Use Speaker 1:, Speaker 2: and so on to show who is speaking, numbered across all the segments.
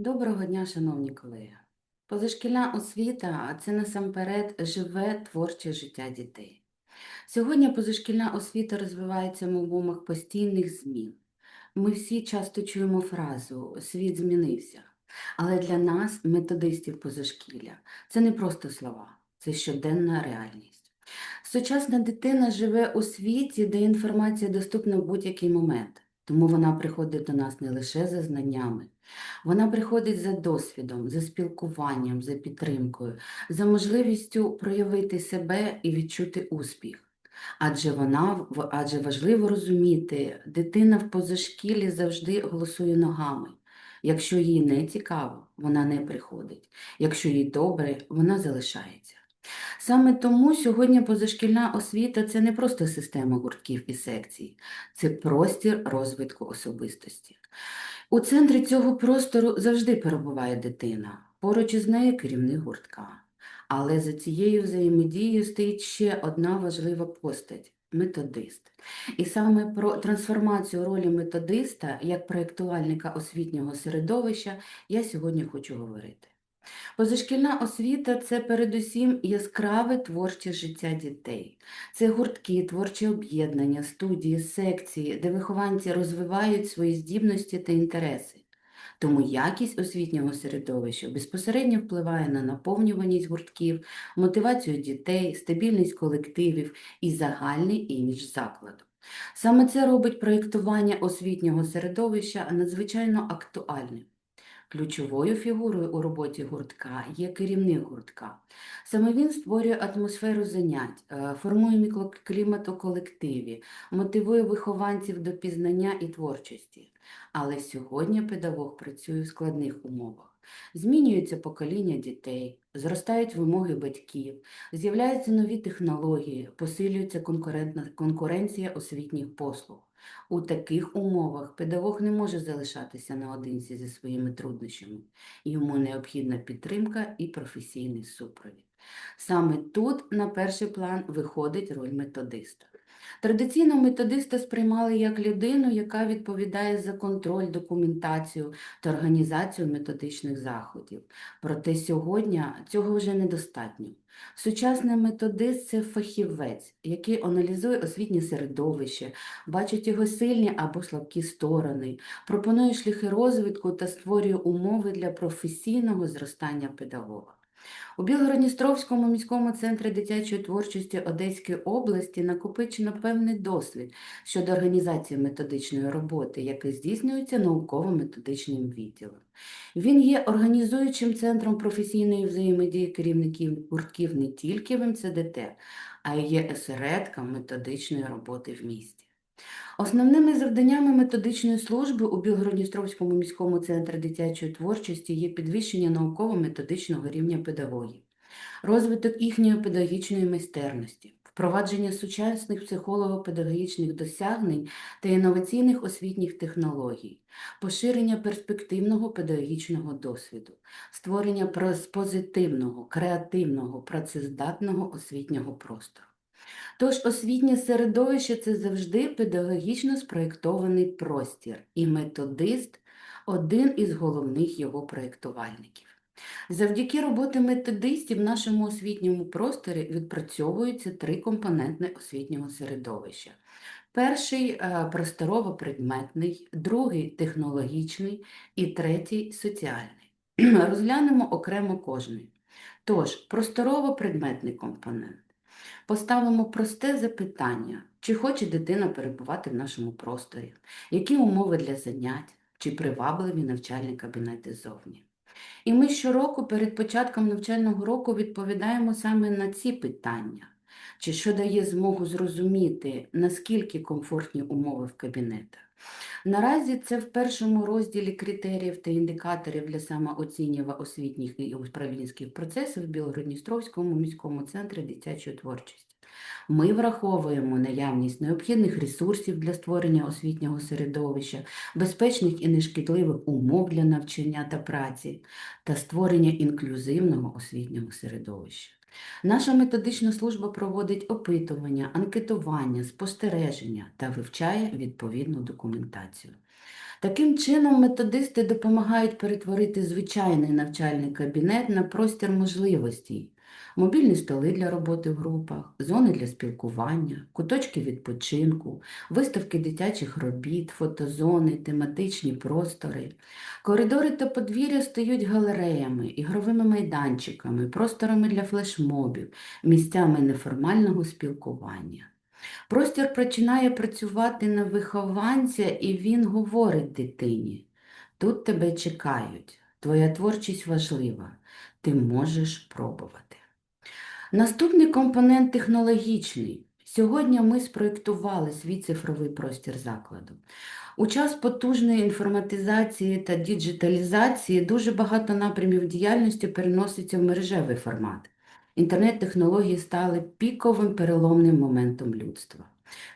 Speaker 1: Доброго дня, шановні колеги. Позашкільна освіта це насамперед живе творче життя дітей. Сьогодні позашкільна освіта розвивається в умовах постійних змін. Ми всі часто чуємо фразу світ змінився. Але для нас, методистів позашкілля, це не просто слова, це щоденна реальність. Сучасна дитина живе у світі, де інформація доступна в будь-який момент, тому вона приходить до нас не лише за знаннями, вона приходить за досвідом, за спілкуванням, за підтримкою, за можливістю проявити себе і відчути успіх. Адже вона адже важливо розуміти, дитина в позашкіллі завжди голосує ногами. Якщо їй не цікаво, вона не приходить. Якщо їй добре, вона залишається. Саме тому сьогодні позашкільна освіта це не просто система гуртків і секцій, це простір розвитку особистості. У центрі цього простору завжди перебуває дитина, поруч із нею керівник гуртка. Але за цією взаємодією стоїть ще одна важлива постать методист. І саме про трансформацію ролі методиста як проєктувальника освітнього середовища я сьогодні хочу говорити. Позашкільна освіта це передусім яскраве творче життя дітей. Це гуртки, творчі об'єднання, студії, секції, де вихованці розвивають свої здібності та інтереси. Тому якість освітнього середовища безпосередньо впливає на наповнюваність гуртків, мотивацію дітей, стабільність колективів і загальний імідж закладу. Саме це робить проєктування освітнього середовища надзвичайно актуальним. Ключовою фігурою у роботі гуртка є керівник гуртка. Саме він створює атмосферу занять, е, формує мікроклімат у колективі, мотивує вихованців до пізнання і творчості. Але сьогодні педагог працює в складних умовах. Змінюється покоління дітей, зростають вимоги батьків, з'являються нові технології, посилюється конкуренція освітніх послуг. У таких умовах педагог не може залишатися наодинці зі своїми труднощами. Йому необхідна підтримка і професійний супровід. Саме тут на перший план виходить роль методиста. Традиційно методиста сприймали як людину, яка відповідає за контроль, документацію та організацію методичних заходів. Проте сьогодні цього вже недостатньо. Сучасний методист це фахівець, який аналізує освітнє середовище, бачить його сильні або слабкі сторони, пропонує шляхи розвитку та створює умови для професійного зростання педагога. У Білгородністровському міському центрі дитячої творчості Одеської області накопичено певний досвід щодо організації методичної роботи, який здійснюється науково-методичним відділом. Він є організуючим центром професійної взаємодії керівників гуртків не тільки в МЦДТ, а й є осередком методичної роботи в місті. Основними завданнями методичної служби у Білгородністровському міському центрі дитячої творчості є підвищення науково-методичного рівня педагогів, розвиток їхньої педагогічної майстерності, впровадження сучасних психолого-педагогічних досягнень та інноваційних освітніх технологій, поширення перспективного педагогічного досвіду, створення позитивного, креативного, працездатного освітнього простору. Тож освітнє середовище це завжди педагогічно спроєктований простір, і методист один із головних його проєктувальників. Завдяки роботи методистів в нашому освітньому просторі відпрацьовуються три компоненти освітнього середовища. Перший е, просторово-предметний, другий технологічний і третій соціальний. Розглянемо окремо кожний. Тож, просторово-предметний компонент. Поставимо просте запитання, чи хоче дитина перебувати в нашому просторі, які умови для занять, чи привабливі навчальні кабінети зовні. І ми щороку перед початком навчального року відповідаємо саме на ці питання, чи що дає змогу зрозуміти, наскільки комфортні умови в кабінетах. Наразі це в першому розділі критеріїв та індикаторів для самооцінювання освітніх і управлінських процесів в Білгородністровському міському центрі дитячої творчості. Ми враховуємо наявність необхідних ресурсів для створення освітнього середовища, безпечних і нешкідливих умов для навчання та праці та створення інклюзивного освітнього середовища. Наша методична служба проводить опитування, анкетування, спостереження та вивчає відповідну документацію. Таким чином, методисти допомагають перетворити звичайний навчальний кабінет на простір можливостей. Мобільні столи для роботи в групах, зони для спілкування, куточки відпочинку, виставки дитячих робіт, фотозони, тематичні простори. Коридори та подвір'я стають галереями, ігровими майданчиками, просторами для флешмобів, місцями неформального спілкування. Простір починає працювати на вихованця, і він говорить дитині: тут тебе чекають, твоя творчість важлива, ти можеш пробувати. Наступний компонент технологічний. Сьогодні ми спроєктували свій цифровий простір закладу. У час потужної інформатизації та діджиталізації дуже багато напрямів діяльності переноситься в мережевий формат. Інтернет-технології стали піковим переломним моментом людства.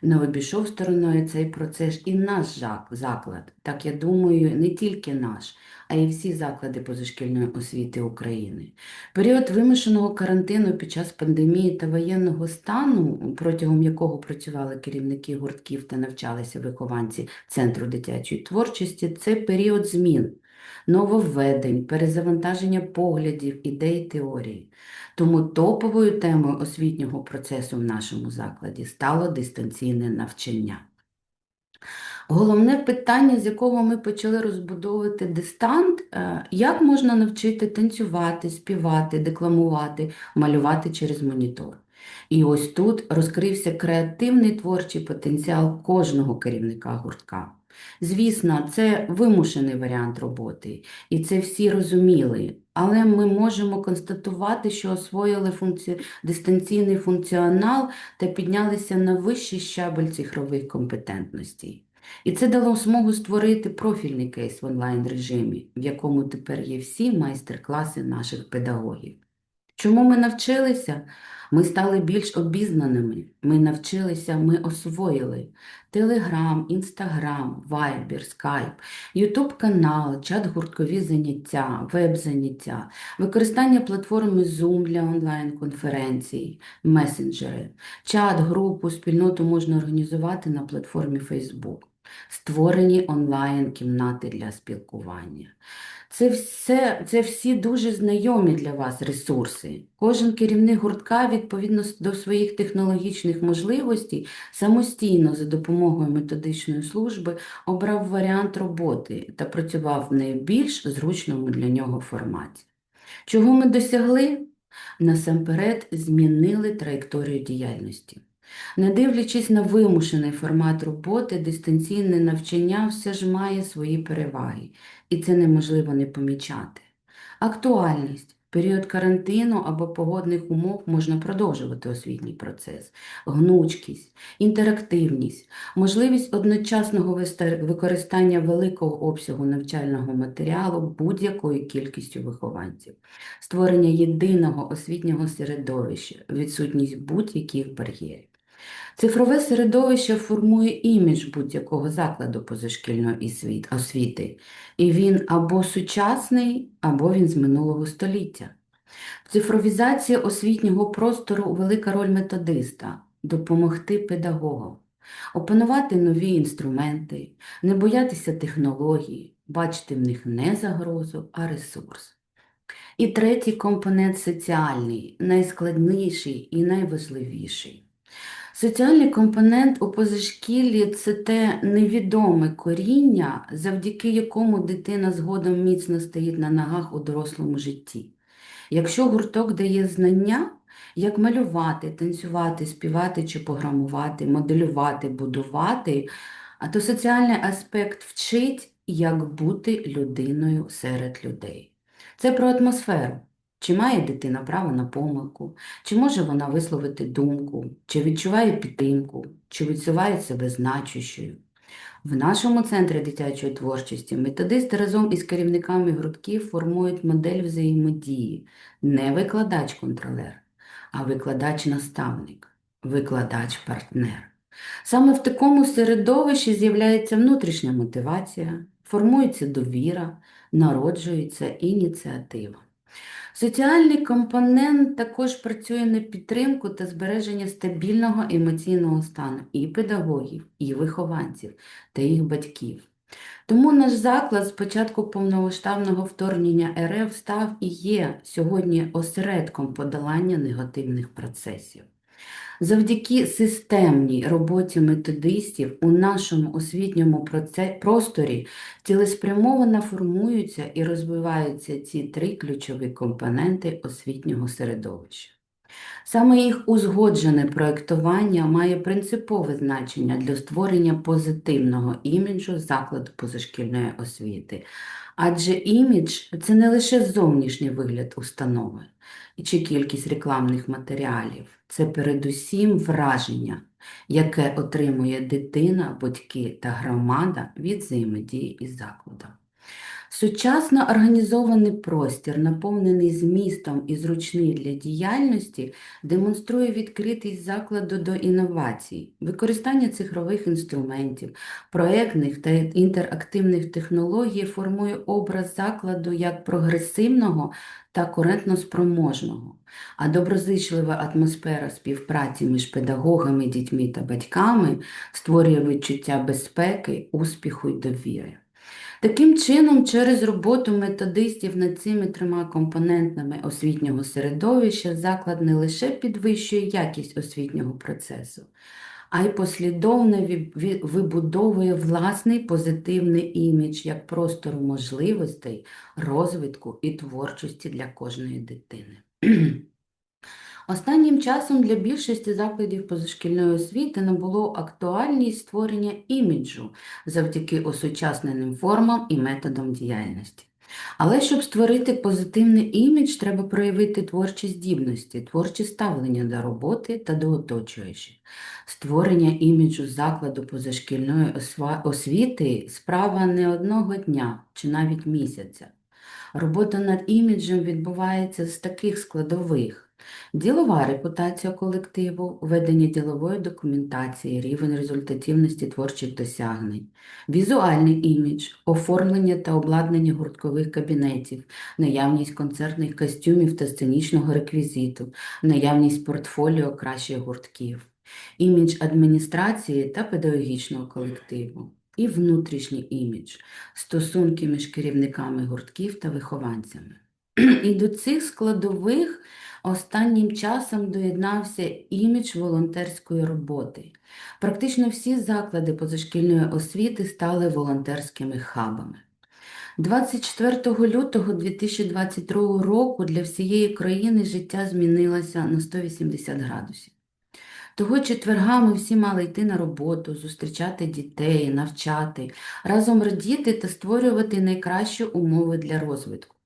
Speaker 1: Не обійшов стороною цей процес і наш заклад, так я думаю, не тільки наш, а й всі заклади позашкільної освіти України. Період вимушеного карантину під час пандемії та воєнного стану, протягом якого працювали керівники гуртків та навчалися вихованці Центру дитячої творчості, це період змін, нововведень, перезавантаження поглядів, ідей, теорій. Тому топовою темою освітнього процесу в нашому закладі стало дистанційне навчання. Головне питання, з якого ми почали розбудовувати дистант, е, як можна навчити танцювати, співати, декламувати, малювати через монітор. І ось тут розкрився креативний творчий потенціал кожного керівника гуртка. Звісно, це вимушений варіант роботи, і це всі розуміли, але ми можемо констатувати, що освоїли функці... дистанційний функціонал та піднялися на вищий щабель цифрових компетентностей. І це дало змогу створити профільний кейс в онлайн режимі, в якому тепер є всі майстер-класи наших педагогів. Чому ми навчилися? Ми стали більш обізнаними. Ми навчилися, ми освоїли Телеграм, Інстаграм, Вайбер, Скайп, Ютуб канал, чат-гурткові заняття, веб-заняття, використання платформи Zoom для онлайн-конференцій, месенджери, чат, групу, спільноту можна організувати на платформі Facebook, створені онлайн-кімнати для спілкування. Це все, це всі дуже знайомі для вас ресурси. Кожен керівник гуртка, відповідно до своїх технологічних можливостей, самостійно за допомогою методичної служби обрав варіант роботи та працював в найбільш зручному для нього форматі. Чого ми досягли? Насамперед змінили траєкторію діяльності. Не дивлячись на вимушений формат роботи, дистанційне навчання все ж має свої переваги, і це неможливо не помічати. Актуальність. Період карантину або погодних умов можна продовжувати освітній процес, гнучкість, інтерактивність, можливість одночасного використання великого обсягу навчального матеріалу будь-якою кількістю вихованців, створення єдиного освітнього середовища, відсутність будь-яких бар'єрів. Цифрове середовище формує імідж будь-якого закладу позашкільної освіти, і він або сучасний, або він з минулого століття. В цифровізації освітнього простору велика роль методиста допомогти педагогам, опанувати нові інструменти, не боятися технологій, бачити в них не загрозу, а ресурс. І третій компонент соціальний, найскладніший і найважливіший. Соціальний компонент у позашкіллі – це те невідоме коріння, завдяки якому дитина згодом міцно стоїть на ногах у дорослому житті. Якщо гурток дає знання, як малювати, танцювати, співати чи програмувати, моделювати, будувати, то соціальний аспект вчить, як бути людиною серед людей. Це про атмосферу. Чи має дитина право на помилку, чи може вона висловити думку, чи відчуває підтримку, чи відчуває себе значущою. В нашому центрі дитячої творчості методисти разом із керівниками гуртків формують модель взаємодії не викладач-контролер, а викладач-наставник, викладач-партнер. Саме в такому середовищі з'являється внутрішня мотивація, формується довіра, народжується ініціатива. Соціальний компонент також працює на підтримку та збереження стабільного емоційного стану і педагогів, і вихованців та їх батьків. Тому наш заклад з початку повномасштабного вторгнення РФ став і є сьогодні осередком подолання негативних процесів. Завдяки системній роботі методистів у нашому освітньому просторі цілеспрямовано формуються і розвиваються ці три ключові компоненти освітнього середовища. Саме їх узгоджене проєктування має принципове значення для створення позитивного іміджу закладу позашкільної освіти, адже імідж це не лише зовнішній вигляд установи чи кількість рекламних матеріалів, це передусім враження, яке отримує дитина, батьки та громада від взаємодії із закладом. Сучасно організований простір, наповнений змістом і зручний для діяльності, демонструє відкритість закладу до інновацій, використання цифрових інструментів, проектних та інтерактивних технологій формує образ закладу як прогресивного та корентноспроможного, а доброзичлива атмосфера співпраці між педагогами, дітьми та батьками створює відчуття безпеки, успіху й довіри. Таким чином, через роботу методистів над цими трьома компонентами освітнього середовища заклад не лише підвищує якість освітнього процесу, а й послідовно вибудовує власний позитивний імідж як простору можливостей, розвитку і творчості для кожної дитини. Останнім часом для більшості закладів позашкільної освіти набуло актуальність створення іміджу завдяки осучасненим формам і методам діяльності. Але щоб створити позитивний імідж, треба проявити творчі здібності, творче ставлення до роботи та до оточуючих. Створення іміджу закладу позашкільної освіти справа не одного дня чи навіть місяця. Робота над іміджем відбувається з таких складових. Ділова репутація колективу, ведення ділової документації, рівень результативності творчих досягнень, візуальний імідж, оформлення та обладнання гурткових кабінетів, наявність концертних костюмів та сценічного реквізиту, наявність портфоліо кращих гуртків, імідж адміністрації та педагогічного колективу. І внутрішній імідж, стосунки між керівниками гуртків та вихованцями. І до цих складових останнім часом доєднався імідж волонтерської роботи. Практично всі заклади позашкільної освіти стали волонтерськими хабами. 24 лютого 2022 року для всієї країни життя змінилося на 180 градусів. Того четверга ми всі мали йти на роботу, зустрічати дітей, навчати, разом радіти та створювати найкращі умови для розвитку.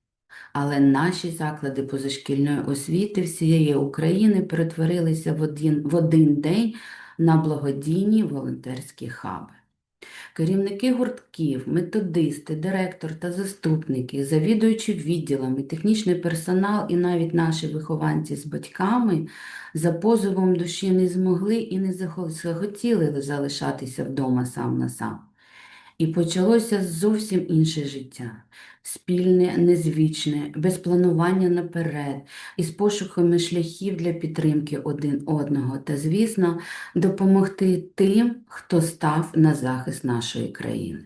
Speaker 1: Але наші заклади позашкільної освіти всієї України перетворилися в один, в один день на благодійні волонтерські хаби. Керівники гуртків, методисти, директор та заступники, завідуючи відділами, технічний персонал і навіть наші вихованці з батьками за позовом душі не змогли і не захотіли залишатися вдома сам на сам. І почалося зовсім інше життя. Спільне, незвічне, без планування наперед, із пошуками шляхів для підтримки один одного та, звісно, допомогти тим, хто став на захист нашої країни.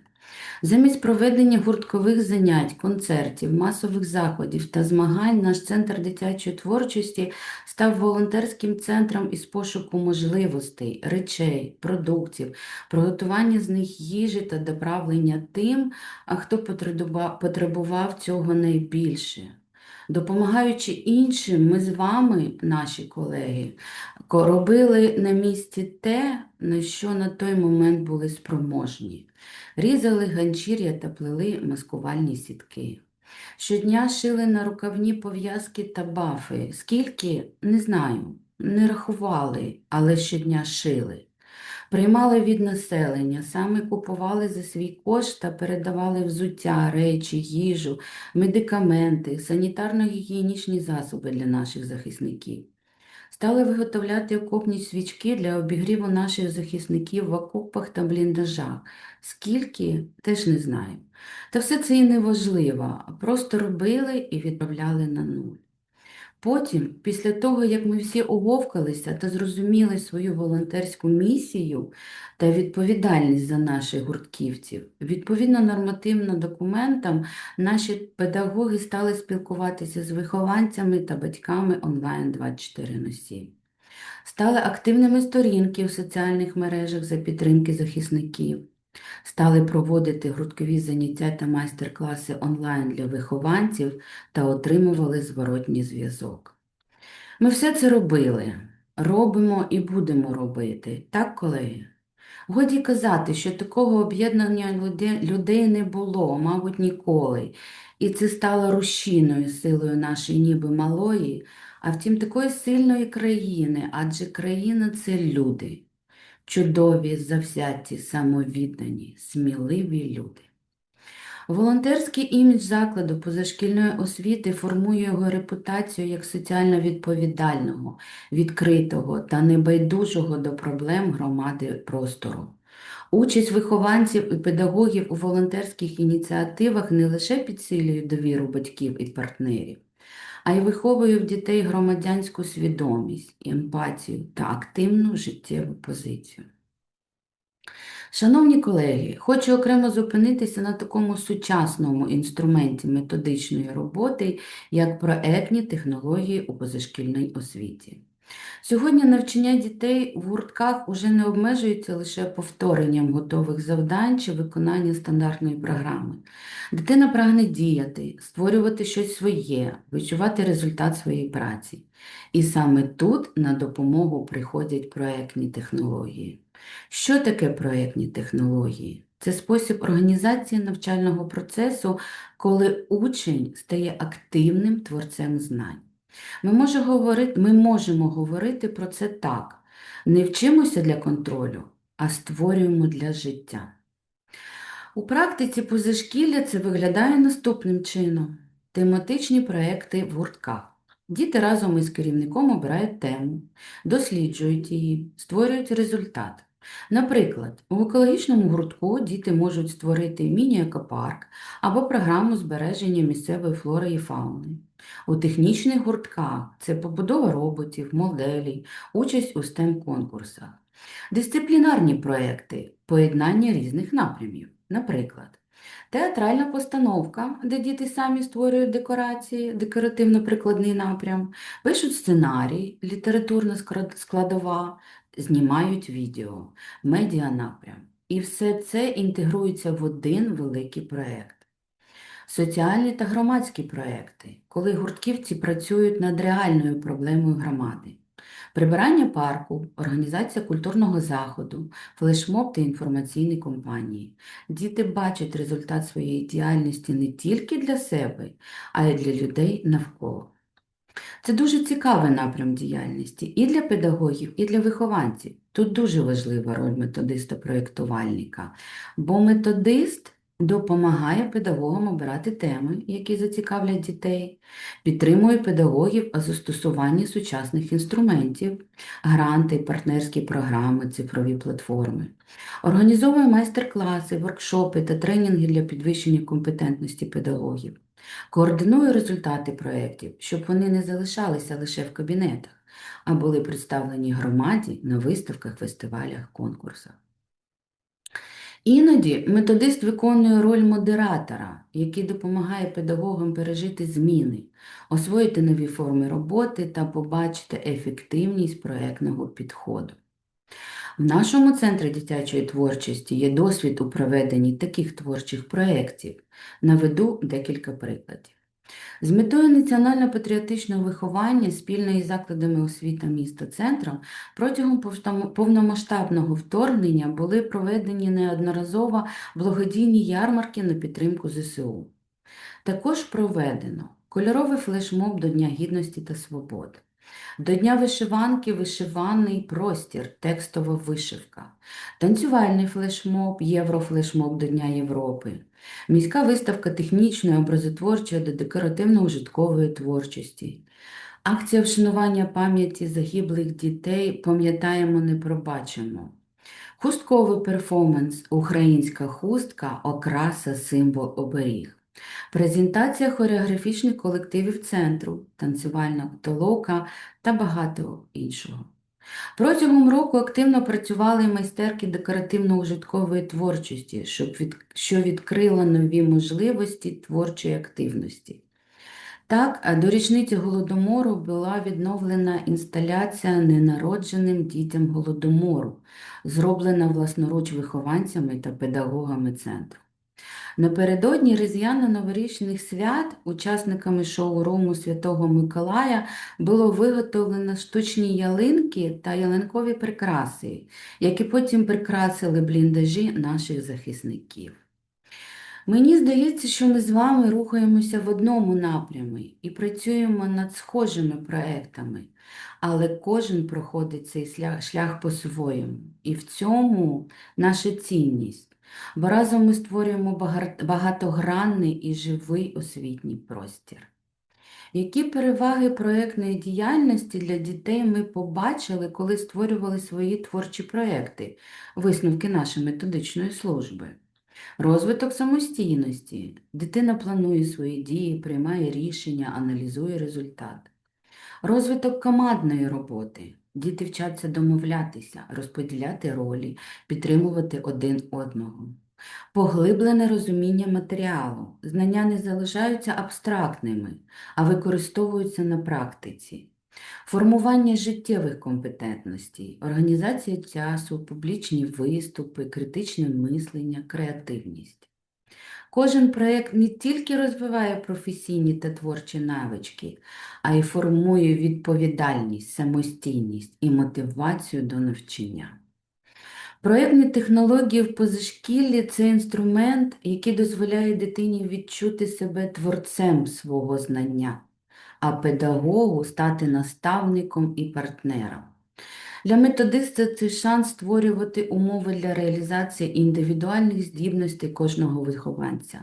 Speaker 1: Замість проведення гурткових занять, концертів, масових заходів та змагань наш центр дитячої творчості став волонтерським центром із пошуку можливостей, речей, продуктів, приготування з них їжі та доправлення тим, а хто потребував цього найбільше. Допомагаючи іншим, ми з вами, наші колеги, ко- робили на місці те, на що на той момент були спроможні. Різали ганчір'я та плели маскувальні сітки. Щодня шили на рукавні пов'язки та бафи. Скільки? Не знаю. Не рахували, але щодня шили. Приймали від населення, саме купували за свій кошт та передавали взуття, речі, їжу, медикаменти, санітарно-гігієнічні засоби для наших захисників. Стали виготовляти окопні свічки для обігріву наших захисників в окопах та бліндажах. Скільки, теж не знаю. Та все це і не важливо, просто робили і відправляли на нуль. Потім, після того, як ми всі оговкалися та зрозуміли свою волонтерську місію та відповідальність за наших гуртківців, відповідно нормативним документам, наші педагоги стали спілкуватися з вихованцями та батьками онлайн 24 на 7. Стали активними сторінки в соціальних мережах за підтримки захисників. Стали проводити гурткові заняття та майстер-класи онлайн для вихованців та отримували зворотній зв'язок. Ми все це робили, робимо і будемо робити, так, колеги? Годі казати, що такого об'єднання людей не було, мабуть, ніколи. І це стало рушійною силою нашої ніби малої, а втім такої сильної країни, адже країна це люди, чудові, завзяті, самовіддані, сміливі люди. Волонтерський імідж закладу позашкільної освіти формує його репутацію як соціально відповідального, відкритого та небайдужого до проблем громади простору. Участь вихованців і педагогів у волонтерських ініціативах не лише підсилює довіру батьків і партнерів, а й виховує в дітей громадянську свідомість, емпатію та активну життєву позицію. Шановні колеги, хочу окремо зупинитися на такому сучасному інструменті методичної роботи, як проектні технології у позашкільній освіті. Сьогодні навчання дітей в гуртках уже не обмежується лише повторенням готових завдань чи виконанням стандартної програми. Дитина прагне діяти, створювати щось своє, відчувати результат своєї праці. І саме тут на допомогу приходять проектні технології. Що таке проєктні технології? Це спосіб організації навчального процесу, коли учень стає активним творцем знань. Ми, може говорити, ми можемо говорити про це так: не вчимося для контролю, а створюємо для життя. У практиці позашкілля це виглядає наступним чином: тематичні проекти в гуртках. Діти разом із керівником обирають тему, досліджують її, створюють результат. Наприклад, у екологічному гуртку діти можуть створити міні-екопарк або програму збереження місцевої флори і фауни. У технічних гуртках це побудова роботів, моделей, участь у STEM-конкурсах. Дисциплінарні проекти поєднання різних напрямів. Наприклад, театральна постановка, де діти самі створюють декорації, декоративно-прикладний напрям, пишуть сценарій, літературна складова, знімають відео, медіанапрям. І все це інтегрується в один великий проєкт. Соціальні та громадські проекти, коли гуртківці працюють над реальною проблемою громади. Прибирання парку, організація культурного заходу, флешмоб та інформаційні кампанії. Діти бачать результат своєї діяльності не тільки для себе, а й для людей навколо. Це дуже цікавий напрям діяльності і для педагогів, і для вихованців. Тут дуже важлива роль методиста-проєктувальника, бо методист допомагає педагогам обирати теми, які зацікавлять дітей, підтримує педагогів у застосуванні сучасних інструментів, гранти, партнерські програми, цифрові платформи, організовує майстер-класи, воркшопи та тренінги для підвищення компетентності педагогів. Координує результати проєктів, щоб вони не залишалися лише в кабінетах, а були представлені громаді на виставках, фестивалях, конкурсах. Іноді методист виконує роль модератора, який допомагає педагогам пережити зміни, освоїти нові форми роботи та побачити ефективність проєктного підходу. В нашому центрі дитячої творчості є досвід у проведенні таких творчих проєктів. Наведу декілька прикладів. З метою національно-патріотичного виховання спільно із закладами освіти міста центром протягом повномасштабного вторгнення були проведені неодноразово благодійні ярмарки на підтримку ЗСУ. Також проведено кольоровий флешмоб до Дня Гідності та Свободи. До Дня вишиванки вишиваний простір, текстова вишивка, танцювальний флешмоб, єврофлешмоб до Дня Європи, міська виставка технічної, образотворчої та декоративно-ужиткової творчості, акція вшанування пам'яті загиблих дітей Пам'ятаємо, не пробачимо. Хустковий перформанс Українська хустка, окраса, символ оберіг. Презентація хореографічних колективів центру, танцювальна толока та багато іншого. Протягом року активно працювали майстерки декоративно-ужиткової творчості, що відкрило нові можливості творчої активності. Так, до річниці Голодомору була відновлена інсталяція ненародженим дітям Голодомору, зроблена власноруч вихованцями та педагогами центру. Напередодні різдвяно-новорічних свят учасниками шоу-руму Святого Миколая було виготовлено штучні ялинки та ялинкові прикраси, які потім прикрасили бліндажі наших захисників. Мені здається, що ми з вами рухаємося в одному напрямі і працюємо над схожими проектами, але кожен проходить цей шлях, по-своєму. І в цьому наша цінність. Бо разом ми створюємо багатогранний і живий освітній простір. Які переваги проєктної діяльності для дітей ми побачили, коли створювали свої творчі проєкти, висновки нашої методичної служби? Розвиток самостійності. Дитина планує свої дії, приймає рішення, аналізує результат. Розвиток командної роботи. Діти вчаться домовлятися, розподіляти ролі, підтримувати один одного. Поглиблене розуміння матеріалу. Знання не залишаються абстрактними, а використовуються на практиці. Формування життєвих компетентностей, організація часу, публічні виступи, критичне мислення, креативність. Кожен проєкт не тільки розвиває професійні та творчі навички, а й формує відповідальність, самостійність і мотивацію до навчання. Проєктні технології в позашкіллі це інструмент, який дозволяє дитині відчути себе творцем свого знання, а педагогу стати наставником і партнером. Для методиста це шанс створювати умови для реалізації індивідуальних здібностей кожного вихованця,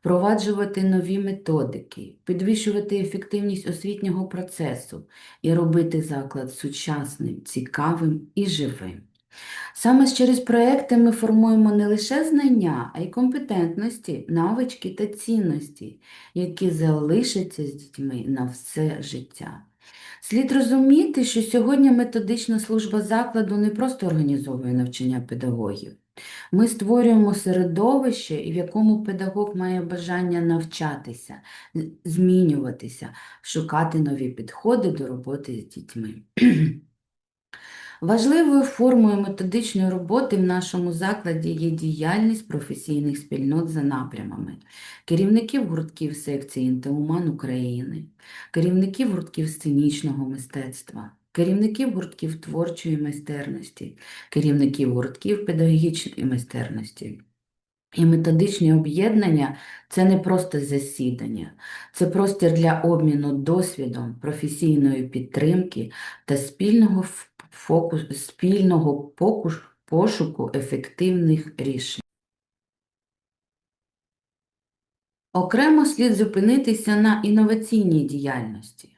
Speaker 1: впроваджувати нові методики, підвищувати ефективність освітнього процесу і робити заклад сучасним, цікавим і живим. Саме через проекти ми формуємо не лише знання, а й компетентності, навички та цінності, які залишаться з дітьми на все життя. Слід розуміти, що сьогодні методична служба закладу не просто організовує навчання педагогів. Ми створюємо середовище, в якому педагог має бажання навчатися, змінюватися, шукати нові підходи до роботи з дітьми. Важливою формою методичної роботи в нашому закладі є діяльність професійних спільнот за напрямами, керівників гуртків секції «Інтеуман України, керівників гуртків сценічного мистецтва, керівників гуртків творчої майстерності, керівників гуртків педагогічної майстерності. І методичні об'єднання це не просто засідання, це простір для обміну досвідом, професійної підтримки та спільного ф- фокус, спільного пошуку ефективних рішень. Окремо слід зупинитися на інноваційній діяльності.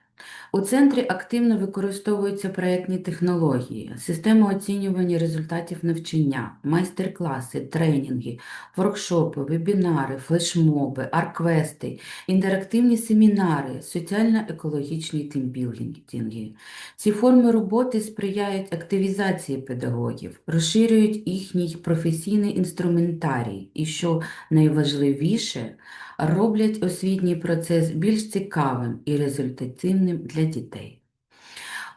Speaker 1: У центрі активно використовуються проєктні технології, система оцінювання результатів навчання, майстер-класи, тренінги, воркшопи, вебінари, флешмоби, арквести, інтерактивні семінари, соціально-екологічні тимбілдинги. Ці форми роботи сприяють активізації педагогів, розширюють їхній професійний інструментарій і, що найважливіше, роблять освітній процес більш цікавим і результативним для дітей.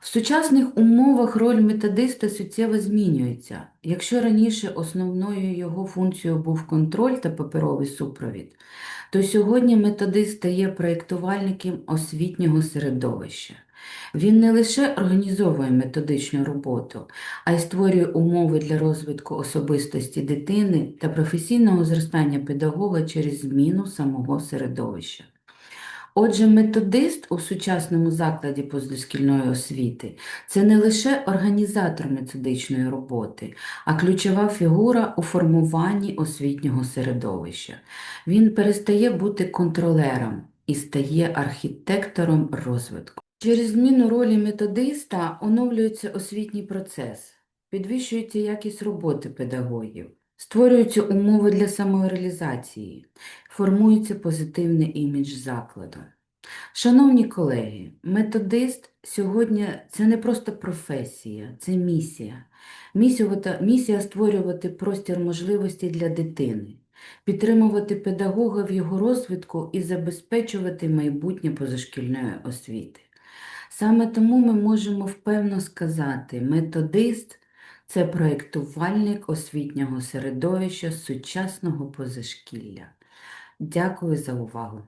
Speaker 1: В сучасних умовах роль методиста суттєво змінюється. Якщо раніше основною його функцією був контроль та паперовий супровід, то сьогодні методист стає проєктувальником освітнього середовища. Він не лише організовує методичну роботу, а й створює умови для розвитку особистості дитини та професійного зростання педагога через зміну самого середовища. Отже, методист у сучасному закладі позашкільної освіти це не лише організатор методичної роботи, а ключова фігура у формуванні освітнього середовища. Він перестає бути контролером і стає архітектором розвитку. Через зміну ролі методиста оновлюється освітній процес, підвищується якість роботи педагогів, Створюються умови для самореалізації, формується позитивний імідж закладу. Шановні колеги, методист сьогодні це не просто професія, це місія. Місія, створювати простір можливостей для дитини, підтримувати педагога в його розвитку і забезпечувати майбутнє позашкільної освіти. Саме тому ми можемо впевно сказати, методист це проєктувальник освітнього середовища сучасного позашкілля. Дякую за увагу!